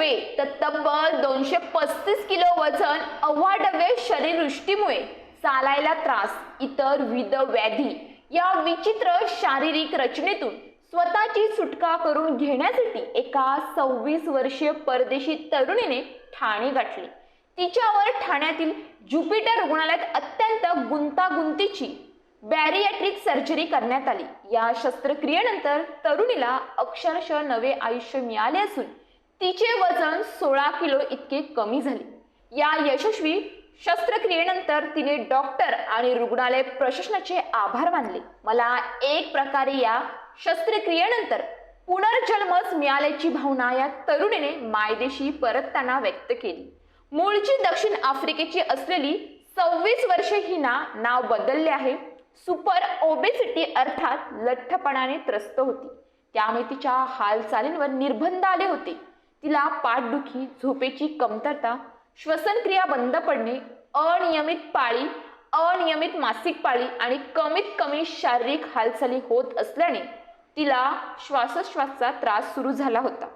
नव्हे तर तब्बल दोनशे पस्तीस किलो वजन अव्हाडव्य शरीरवृष्टीमुळे चालायला त्रास इतर विध व्याधी या विचित्र शारीरिक रचनेतून स्वतःची सुटका करून घेण्यासाठी एका सव्वीस वर्षीय परदेशी तरुणीने ठाणे गाठली. तिच्यावर ठाण्यातील ज्युपिटर रुग्णालयात अत्यंत गुंतागुंतीची बॅरियाट्रिक सर्जरी करण्यात आली. या शस्त्रक्रियेनंतर तरुणीला अक्षरशः नवे आयुष्य मिळाले असून तिचे वजन सोळा किलो इतके कमी झाले. या यशस्वी शस्त्रक्रियेनंतर तिने डॉक्टर आणि रुग्णालय प्रशासनाचे आभार मानले. मला एक प्रकारे या शस्त्रक्रियेनंतर पुनर्जन्मच मिळाल्याची भावना या तरुणीने मायदेशी परतताना व्यक्त केली. मूळची दक्षिण आफ्रिकेची असलेली सव्वीस वर्षे हिना नाव बदलले आहे. सुपर ओबेसिटी अर्थात लठ्ठपणाने त्रस्त होती. त्यामुळे तिच्या हालचालींवर निर्बंध आले होते. तिला पाठदुखी झोपेची कमतरता श्वसनक्रिया बंद पडणे अनियमित पाळी अनियमित मासिक पाळी आणि कमीत कमी शारीरिक हालचाली होत असल्याने तिला श्वासोश्वासाचा त्रास सुरू झाला होता.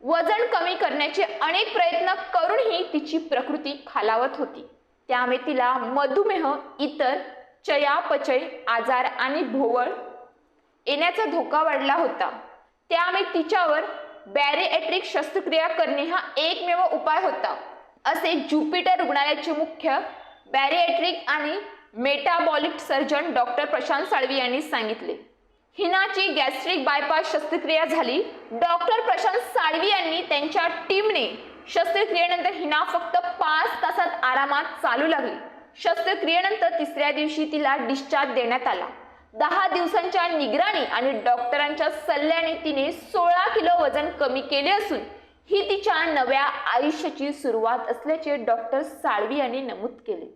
वजन कमी करण्याचे अनेक प्रयत्न करूनही तिची प्रकृती खालावत होती. त्यामुळे तिला मधुमेह इतर चयापचय आजार आणि भोवळ येण्याचा धोका वाढला होता. त्यामुळे तिच्यावर बॅरिएट्रिक शस्त्रक्रिया करणे हा एकमेव उपाय होता. असे ज्युपिटर रुग्णालयाचे मुख्य बॅरिएट्रिक आणि metabolic surgeon doctor Prashant Salvi यांनी सांगितले. हिनाची गॅस्ट्रिक बायपास शस्त्रक्रिया झाली. डॉक्टर प्रशांत साळवी यांनी त्यांच्या टीमने शस्त्रक्रियेनंतर हिना फक्त पाच तासात आरामात चालू लागली. शस्त्रक्रियेनंतर तिसऱ्या दिवशी तिला डिस्चार्ज देण्यात आला. दहा दिवसांच्या निगराणी आणि डॉक्टरांच्या सल्ल्याने तिने सोळा किलो वजन कमी केले असून ही तिच्या नव्या आयुष्याची सुरुवात असल्याचे डॉक्टर साळवी यांनी नमूद केले.